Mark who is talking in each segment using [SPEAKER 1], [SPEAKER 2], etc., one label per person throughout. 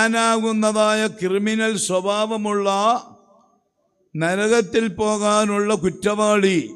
[SPEAKER 1] ഞാനാകുന്നതായ criminal സ്വഭാവമുള്ള നരകത്തിൽ പോകാനുള്ള കുറ്റവാളി.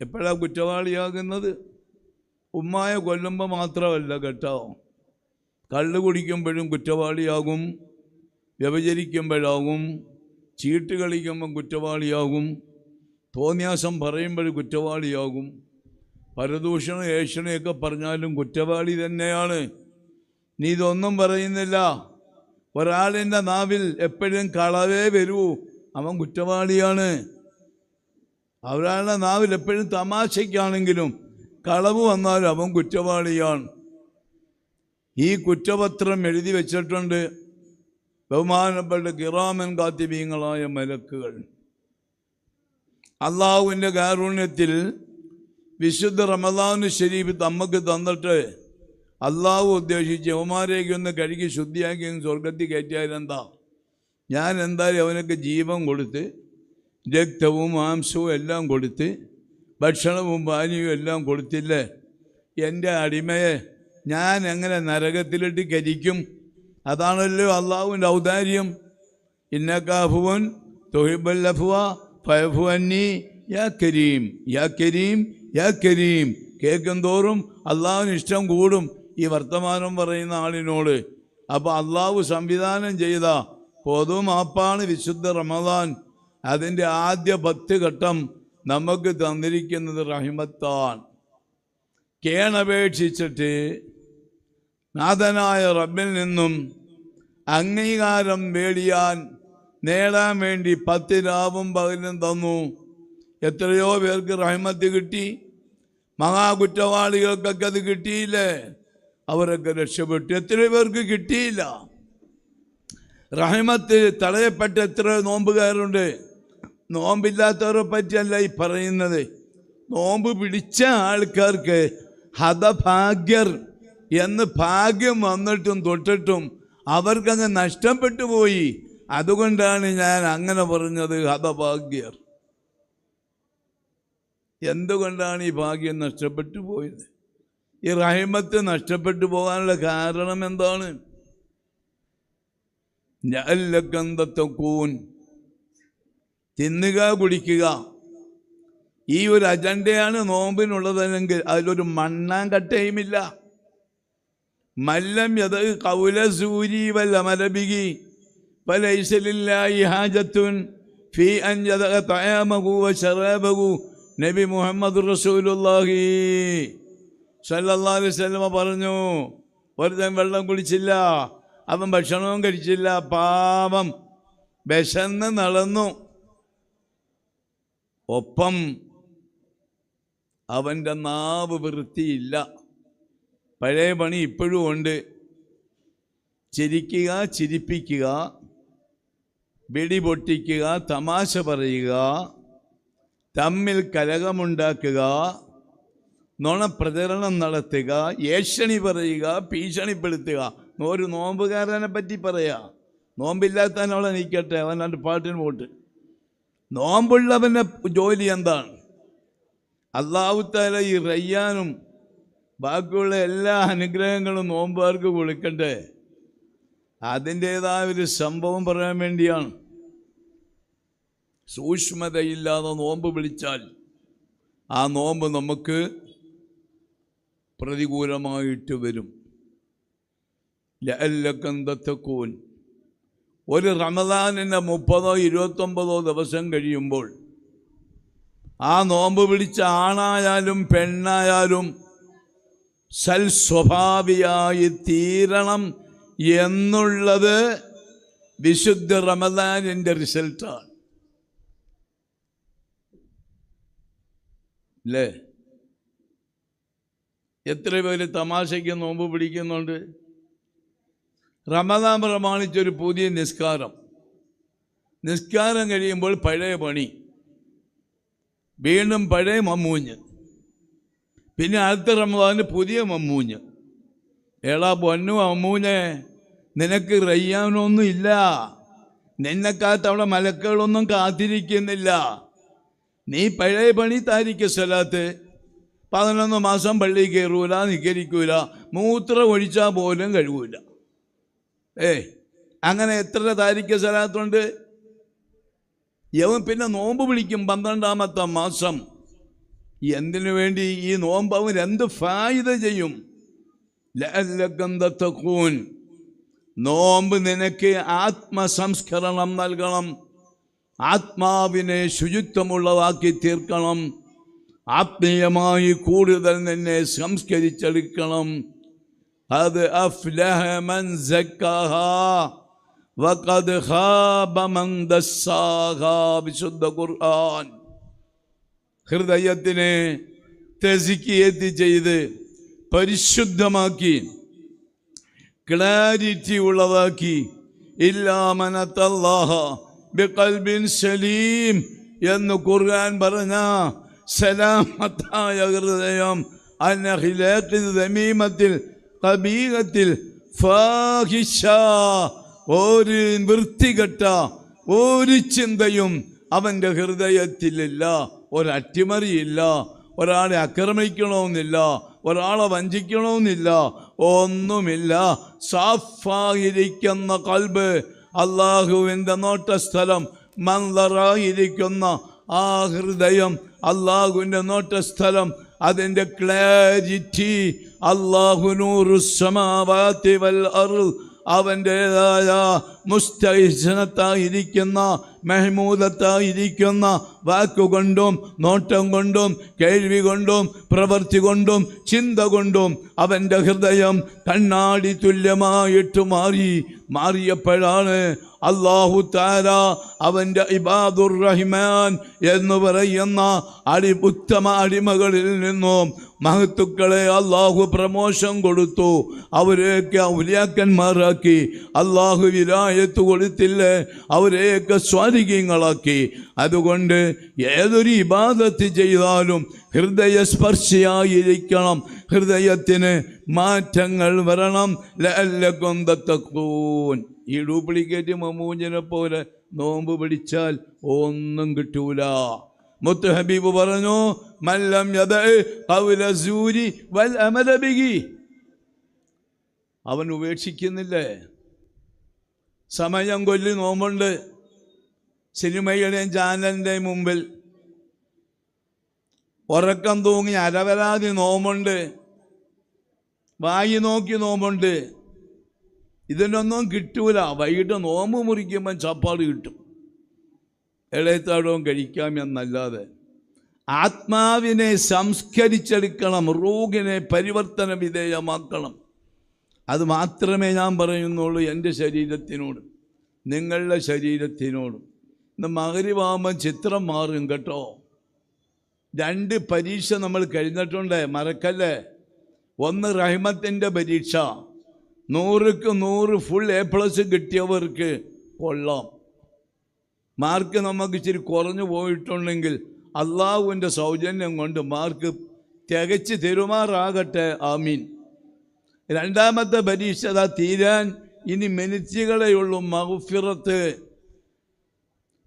[SPEAKER 1] എപ്പോഴാ കുറ്റവാളിയാകുന്നത്? ഉമ്മായ കൊല്ലുമ്പോൾ മാത്രമല്ല കേട്ടോ. കള്ള് കുടിക്കുമ്പോഴും കുറ്റവാളിയാകും വ്യവചരിക്കുമ്പോഴാകും ചീട്ട് കളിക്കുമ്പം കുറ്റവാളിയാകും തോന്നിയാസം പറയുമ്പോഴും കുറ്റവാളിയാകും. പരദൂഷണം ഏഷണയൊക്കെ പറഞ്ഞാലും കുറ്റവാളി തന്നെയാണ്. നീ ഇതൊന്നും പറയുന്നില്ല. ഒരാളിന്റെ നാവിൽ എപ്പോഴും കളവേ വരൂ. അവൻ കുറ്റവാളിയാണ്. ഒരാളുടെ നാവിൽ എപ്പോഴും തമാശയ്ക്കാണെങ്കിലും കളവ് വന്നാൽ അവൻ കുറ്റവാളിയാണ്. ഈ കുറ്റപത്രം എഴുതി വെച്ചിട്ടുണ്ട് ബഹുമാനപ്പെട്ട കിറാമൻ കാത്തിബീങ്ങളായ മലക്കുകൾ. അള്ളാഹുവിന്റെ കാരുണ്യത്തിൽ വിശുദ്ധ റമദാനു ശരീഫ് നമുക്ക് തന്നിട്ട് അള്ളാഹു ഉദ്ദേശിച്ച് യവമാരേക്ക് ഒന്ന് കഴുകി ശുദ്ധിയാക്കി സ്വർഗത്തിൽ കയറ്റിയാലെന്താ ഞാൻ എന്തായാലും അവനൊക്കെ ജീവൻ കൊടുത്ത് രക്തവും മാംസവും എല്ലാം കൊടുത്ത് ഭക്ഷണവും പാനീയവും എല്ലാം കൊടുത്തില്ലേ? എന്റെ അടിമയെ ഞാൻ എങ്ങനെ നരകത്തിലിട്ട് കരിക്കും അതാണല്ലോ അള്ളാഹുവിന്റെ ഔദാര്യം. ഇന്നക്കാഫുവൻ തൊഹിബല്ലഫുവ ഫയഫുവന്നി യാ കരീം. യാ കരീം യാ കരീം. കേൾക്കും തോറും അള്ളാഹുവിന് ഇഷ്ടം കൂടും. ഈ വർത്തമാനം പറയുന്ന ആളിനോട് അപ്പോൾ അള്ളാഹു സംവിധാനം ചെയ്ത പൊതുമാപ്പാണ് വിശുദ്ധ റമദാൻ. അതിന്റെ ആദ്യ പത്ത് ഘട്ടം നമുക്ക് തന്നിരിക്കുന്നത് റഹിമത്താൻ. കേണപേക്ഷിച്ചിട്ട് നാഥനായ റബ്ബിൽ നിന്നും അംഗീകാരം വേടിയാൻ നേടാൻ വേണ്ടി പത്ത് രാവും പകലും തന്നു. എത്രയോ പേർക്ക് റഹ്മത്ത് കിട്ടി. മഹാകുറ്റവാളികൾക്കൊക്കെ അത് കിട്ടിയില്ലേ? അവരൊക്കെ രക്ഷപ്പെട്ടു. എത്ര പേർക്ക് കിട്ടിയില്ല? റഹിമത്ത് തടയപ്പെട്ട എത്ര നോമ്പുകാരുണ്ട്? നോമ്പില്ലാത്തവരെ പറ്റിയല്ല ഈ പറയുന്നത്. നോമ്പ് പിടിച്ച ആൾക്കാർക്ക് ഹതഭാഗ്യർ എന്ന് ഭാഗ്യം വന്നിട്ടും തൊട്ടിട്ടും അവർക്കങ്ങ് നഷ്ടപ്പെട്ടു പോയി. അതുകൊണ്ടാണ് ഞാൻ അങ്ങനെ പറഞ്ഞത് ഹതഭാഗ്യർ. എന്തുകൊണ്ടാണ് ഈ ഭാഗ്യം നഷ്ടപ്പെട്ടു പോയത്? ഈ റഹിമത്ത് നഷ്ടപ്പെട്ടു പോകാനുള്ള കാരണം എന്താണ്? ഞല്ലക്കന്തത്തക്കൂൻ തിന്നുക കുടിക്കുക. ഈ ഒരു അജണ്ടയാണ് നോമ്പിനുള്ളതെങ്കിൽ അതിലൊരു മണ്ണാൻ കട്ടയുമില്ല മല്ലം യത് കൗല സൂരി വല്ല മലബികി പലൈസലില്ലായി ഹാജത്തുൻ ഫി യദഅ തയാമഹു വ നബി മുഹമ്മദ് റസൂലുള്ളാഹി. സല്ലല്ലാഹു അലൈഹി വസല്ലമ പറഞ്ഞു ഒരുത്തൻ വെള്ളം കുടിച്ചില്ല അവൻ ഭക്ഷണവും കഴിച്ചില്ല പാപം വിശന്ന് നടന്നു ഒപ്പം അവന്റെ നാവ് വൃത്തിയില്ല. പഴയ പണി ഇപ്പോഴും ഉണ്ട്. ചിരിക്കുക ചിരിപ്പിക്കുക വെടി പൊട്ടിക്കുക തമാശ പറയുക തമ്മിൽ കലകമുണ്ടാക്കുക നുണപ്രചരണം നടത്തുക ഏഷണി പറയുക ഭീഷണിപ്പെടുത്തുക. ഒരു നോമ്പുകാരനെ പറ്റി പറയാ. നോമ്പില്ലാത്തവനവിടെ നിൽക്കട്ടെ അവൻ രണ്ട് പാട്ടിന് പോട്ട്. നോമ്പുള്ളവന്റെ ജോലി എന്താണ്? അള്ളാഹുത്താല ഈ റയ്യാനും ബാക്കിയുള്ള എല്ലാ അനുഗ്രഹങ്ങളും നോമ്പുകാർക്ക് കൊടുക്കട്ടെ അതിന്റേതായ ഒരു സംഭവം പറയാൻ വേണ്ടിയാണ്. സൂക്ഷ്മതയില്ലാതെ നോമ്പ് വിളിച്ചാൽ ആ നോമ്പ് നമുക്ക് പ്രതികൂലമായിട്ട് വരും. ലല്ലക്കന്തത്തക്കൂൻ ഒരു റമദാനിന്റെ മുപ്പതോ ഇരുപത്തൊമ്പതോ ദിവസം കഴിയുമ്പോൾ ആ നോമ്പ് പിടിച്ച ആണായാലും പെണ്ണായാലും സൽ സ്വഭാവിയായി തീരണം എന്നുള്ളത് വിശുദ്ധ റമദാനിന്റെ റിസൾട്ടാണ്. അല്ലേ എത്ര പേര് തമാശയ്ക്ക് നോമ്പ് പിടിക്കുന്നുണ്ട്? റമദാൻ പ്രമാണിച്ചൊരു പുതിയ നിസ്കാരം. നിസ്കാരം കഴിയുമ്പോൾ പഴയ പണി. വീണ്ടും പഴയ മമ്മൂഞ്ഞ്. പിന്നെ അടുത്ത റമദാന് പുതിയ മമ്മൂഞ്ഞ്. ഏടാ പൊന്നു അമ്മൂനെ നിനക്ക് റയ്യാനൊന്നും ഇല്ല. നിന്നെക്കാത്ത അവിടെ മലക്കുകളൊന്നും കാത്തിരിക്കുന്നില്ല. നീ പഴയ പണി താരിക്കും സ്ഥലത്ത് പതിനൊന്ന് മാസം പള്ളി കയറൂല നിക്കരിക്കൂല മൂത്രം ഒഴിച്ചാൽ പോലും കഴിവൂല. ഏ അങ്ങനെ എത്ര താരിക്ക സ്ഥലത്തുണ്ട് യവൻ പിന്നെ നോമ്പ് വിളിക്കും പന്ത്രണ്ടാമത്തെ മാസം. എന്തിനു വേണ്ടി ഈ നോമ്പ് അവൻ എന്ത് ഫായിത ചെയ്യും? ലഅല്ലകം നോമ്പ് നിനക്ക് ആത്മസംസ്കരണം നൽകണം. ആത്മാവിനെ ശുചിത്വമുള്ളതാക്കി തീർക്കണം. ആത്മീയമായി കൂടുതൽ നിന്നെ സംസ്കരിച്ചെടുക്കണം. അത് അഫ്ലഹ മൻ സക്കാഹ വഖദ് ഖാബ മൻ ദസ്സാഹ വിശുദ്ധ ഖുർആൻ. ഹൃദയത്തിനെ തെസിക്കിയെത്തി ചെയ്ത് പരിശുദ്ധമാക്കി ക്ലാരിറ്റി ഉള്ളതാക്കി ഇല്ലാമനത്തല്ലാഹ ബിൻ സലീം എന്ന് ഖുർആൻ പറഞ്ഞ സലാമത്തായ ഹൃദയം. അനഹിലേത്തിൽ ദമീമത്തിൽ കബീകത്തിൽ ഫാഹിഷ. ഒരു വൃത്തികെട്ട ഒരു ചിന്തയും അവന്റെ ഹൃദയത്തിലില്ല. ഒരട്ടിമറിയില്ല. ഒരാളെ ആക്രമിക്കണമെന്നില്ല. ഒരാളെ വഞ്ചിക്കണമെന്നില്ല. ഒന്നുമില്ല. സാഫായിരിക്കുന്ന കൽബ് അള്ളാഹുവിന്റെ നോട്ടസ്ഥലം മന്ദറായിരിക്കുന്ന ആ ഹൃദയം അള്ളാഹുവിന്റെ നോട്ടസ്ഥലം അതിന്റെ ക്ലാരിറ്റി അള്ളാഹുനൂറുസമാവാത്തി വൽ അറു അവന്റേതായ മുസ്തഹിസനത്തായിരിക്കുന്ന മെഹമൂദത്തായിരിക്കുന്ന വാക്കുകൊണ്ടും നോട്ടം കൊണ്ടും കേൾവി കൊണ്ടും പ്രവൃത്തി കൊണ്ടും ചിന്ത കൊണ്ടും അവന്റെ ഹൃദയം കണ്ണാടി തുല്യമായിട്ട് മാറി മാറിയപ്പോഴാണ് അള്ളാഹു താര അവന്റെ ഇബാദുർ റഹിമാൻ എന്ന് പറയുന്ന അടി ഉത്തമ അടിമകളിൽ നിന്നും മഹത്തുക്കളെ അള്ളാഹു പ്രമോഷൻ കൊടുത്തു. അവരെയൊക്കെ ഔലിയാക്കന്മാരാക്കി അള്ളാഹു വിരായത്ത് കൊടുത്തില്ലേ? അവരെയൊക്കെ സ്വാധീനങ്ങളാക്കി അതുകൊണ്ട് ഏതൊരു ഇബാദത്ത് ചെയ്താലും ഹൃദയസ്പർശിയായിരിക്കണം ഹൃദയത്തിന് മാറ്റങ്ങൾ വരണം. ലല്ലക്കൊന്തത്തക്കൂൻ ഈ ഡ്യൂപ്ലിക്കേറ്റ് മമ്മൂഞ്ഞിനെ പോലെ നോമ്പ് പിടിച്ചാൽ ഒന്നും കിട്ടൂല. മുത്ത് ഹബീബ് പറഞ്ഞു മല്ലം സൂരി വൽ അമലബികി അവൻ ഉപേക്ഷിക്കുന്നില്ലേ? സമയം കൊല്ലി നോമ്പുണ്ട്. സിനിമയുടെയും ചാനലിന്റെയും മുമ്പിൽ ഉറക്കം തൂങ്ങി അരവരാതി നോമുണ്ട് വായി നോക്കി നോമുണ്ട് ഇതിനൊന്നും കിട്ടൂല. വൈകിട്ട് നോമ്പ് മുറിക്കുമ്പം ചപ്പാട് കിട്ടും. ഇളയത്താഴവും കഴിക്കാം എന്നല്ലാതെ. ആത്മാവിനെ സംസ്കരിച്ചെടുക്കണം. റൂഹിനെ പരിവർത്തന വിധേയമാക്കണം. അത് മാത്രമേ ഞാൻ പറയുന്നുള്ളൂ എന്റെ ശരീരത്തിനോട്. നിങ്ങളുടെ ശരീരത്തിനോടും. ഇന്ന് മകരിവാകുമ്പം ചിത്രം മാറും കേട്ടോ. രണ്ട് പരീക്ഷ നമ്മൾ കഴിഞ്ഞിട്ടുണ്ട് മറക്കല്ലേ? ഒന്ന് റഹ്മത്തിന്റെ പരീക്ഷ. നൂറുക്ക് നൂറ് ഫുൾ എ പ്ലസ് കിട്ടിയവർക്ക് കൊള്ളാം. മാർക്ക് നമുക്ക് ഇച്ചിരി കുറഞ്ഞു പോയിട്ടുണ്ടെങ്കിൽ അള്ളാഹുവിന്റെ സൗജന്യം കൊണ്ട് മാർക്ക് തികച്ച് തെരുമാറാകട്ടെ ആമീൻ. രണ്ടാമത്തെ പരീക്ഷ തീരാൻ ഇനി മെനിച്ചുകളെയുള്ളൂ മഹുഫിറത്ത്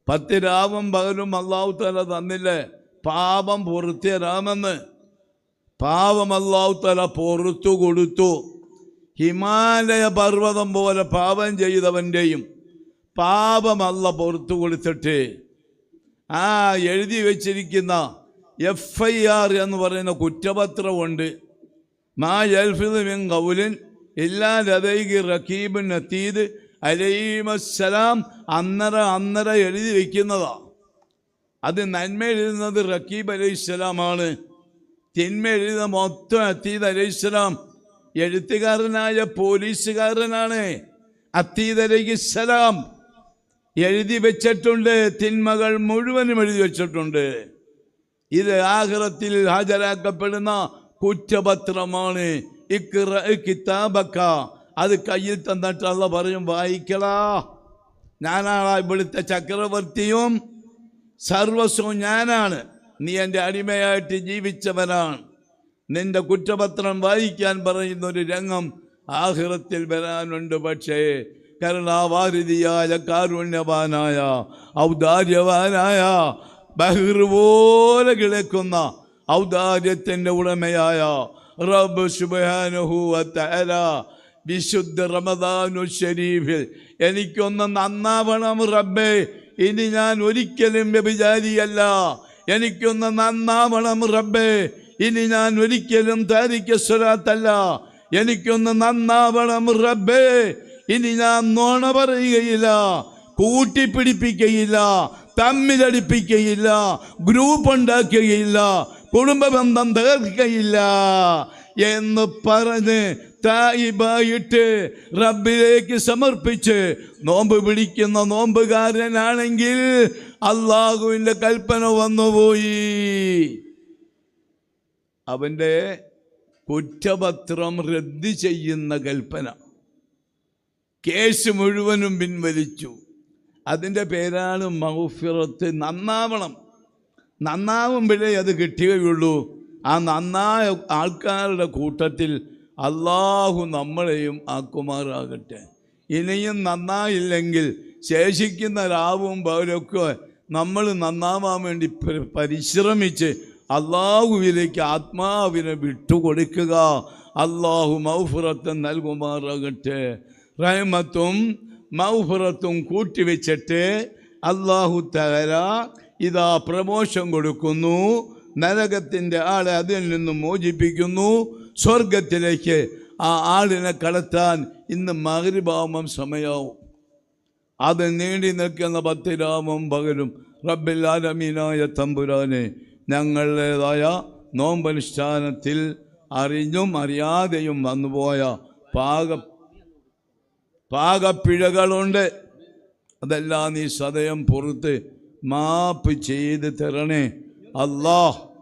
[SPEAKER 1] പത്ത് രാവും പകലും അള്ളാഹു തല തന്നില്ലേ? പാപം പൊറുത്തരാമെന്ന് പാപം അള്ളാഹു തല പൊറുത്തു കൊടുത്തു. ഹിമാലയ പർവതം പോലെ പാപം ചെയ്തവന്റെയും പാപമല്ല പുറത്തു കൊടുത്തിട്ട്. ആ എഴുതി വച്ചിരിക്കുന്ന എഫ് ഐ ആർ എന്ന് പറയുന്ന കുറ്റപത്രമുണ്ട്. മാ ജൽഫിദ് മിൻ കൗലിൻ ഇല്ലാ ലതൈകി റക്കീബിൻ നത്തീദ് അലൈമസ്സലാം അന്നര അന്നര എഴുതി വയ്ക്കുന്നതാ അത് നന്മ എഴുതുന്നത് റക്കീബ് അലൈഹിസ്സലാമാണ് തിന്മ എഴുതുന്ന മൊത്തം അത്തീദ് അലൈഹിസ്സലാം എഴുത്തുകാരനായ പോലീസുകാരനാണ്. അത്തീദ് അലൈഹിസ്സലാം എഴുതി വെച്ചിട്ടുണ്ട് തിന്മകൾ മുഴുവനും എഴുതി വെച്ചിട്ടുണ്ട്. ഇത് ആഹ്റത്തിൽ ഹാജരാക്കപ്പെടുന്ന കുറ്റപത്രമാണ്. ഇക്ര കിതാബക്ക. അത് കയ്യിൽ തന്നിട്ട് അല്ല പറയും വായിക്കടാ. ഞാനാണ് ഇവിടുത്തെ ചക്രവർത്തിയും സർവസ്വവും ഞാനാണ്. നീ എന്റെ അടിമയായിട്ട് ജീവിച്ചവനാണ്. നിന്റെ കുറ്റപത്രം വായിക്കാൻ പറയുന്ന ഒരു രംഗം ആഹ്റത്തിൽ വരാനുണ്ട് പക്ഷേ കരുണാവാരിതിയായ കാരുണ്യവാനായ ഔദാര്യവാനായ ബഹിർ പോലെ ഔദാര്യത്തിന്റെ ഉടമയായ റബ്ബ് ശുഭാനുഹൂവത്തല വിശുദ്ധ റമദാനു ഷരീഫിൽ എനിക്കൊന്ന് നന്നാവണം റബ്ബേ. ഇനി ഞാൻ ഒരിക്കലും വ്യഭിചാരിയല്ല. എനിക്കൊന്ന് നന്നാവണം റബ്ബേ. ഇനി ഞാൻ ഒരിക്കലും താരിക്ക സ്വരാത്തല്ല എനിക്കൊന്ന് നന്നാവണം റബ്ബേ. ഇനി ഞാൻ നോണ പറയുകയില്ല. കൂട്ടിപ്പിടിപ്പിക്കുകയില്ല തമ്മിലടിപ്പിക്കുകയില്ല ഗ്രൂപ്പ് ഉണ്ടാക്കുകയില്ല. കുടുംബ ബന്ധം തകർക്കുകയില്ല. എന്ന് പറഞ്ഞ് തായിബായിട്ട് റബ്ബിലേക്ക് സമർപ്പിച്ച് നോമ്പ് പിടിക്കുന്ന നോമ്പുകാരനാണെങ്കിൽ അള്ളാഹുവിന്റെ കൽപ്പന വന്നുപോയി. അവന്റെ കുറ്റപത്രം റദ്ദ് ചെയ്യുന്ന കൽപ്പന. കേസ് മുഴുവനും പിൻവലിച്ചു. അതിന്റെ പേരാണ് മൗഫിറത്ത് നന്നാവണം. നന്നാവുമ്പോഴേ അത് കിട്ടുകയുള്ളൂ ആ നന്നായ ആൾക്കാരുടെ കൂട്ടത്തിൽ അള്ളാഹു നമ്മളെയും ആക്കുമാറാകട്ടെ. ഇനിയും നന്നായില്ലെങ്കിൽ ശേഷിക്കുന്ന രാവും പകലൊക്കെ നമ്മൾ നന്നാവാൻ വേണ്ടി പരിശ്രമിച്ച് അള്ളാഹുവിലേക്ക് ആത്മാവിനെ വിട്ടുകൊടുക്കുക. അള്ളാഹു മൗഫുറത്ത് നൽകുമാറാകട്ടെ. റഹ്മത്തും മൗഫുറത്തും കൂട്ടിവെച്ചിട്ട് അള്ളാഹു തകര ഇതാ പ്രമോഷൻ കൊടുക്കുന്നു. നരകത്തിന്റെ ആളെ അതിൽ നിന്നും മോചിപ്പിക്കുന്നു. സ്വർഗത്തിലേക്ക് ആ ആളിനെ കടത്താൻ ഇന്ന് മകരിഭാവം സമയാവും. അത് നീണ്ടി നിൽക്കുന്ന പത്തിരാമം പകലും റബ്ബില്ലാലമീനായ തമ്പുരാനെ ഞങ്ങളുടേതായ നോമ്പനുഷ്ഠാനത്തിൽ അറിഞ്ഞും അറിയാതെയും വന്നുപോയ പാക പാകപ്പിഴകളുണ്ട്. അതെല്ലാം നീ സദയം പുറത്ത് മാപ്പ് ചെയ്ത് തരണേ. അല്ലാഹ്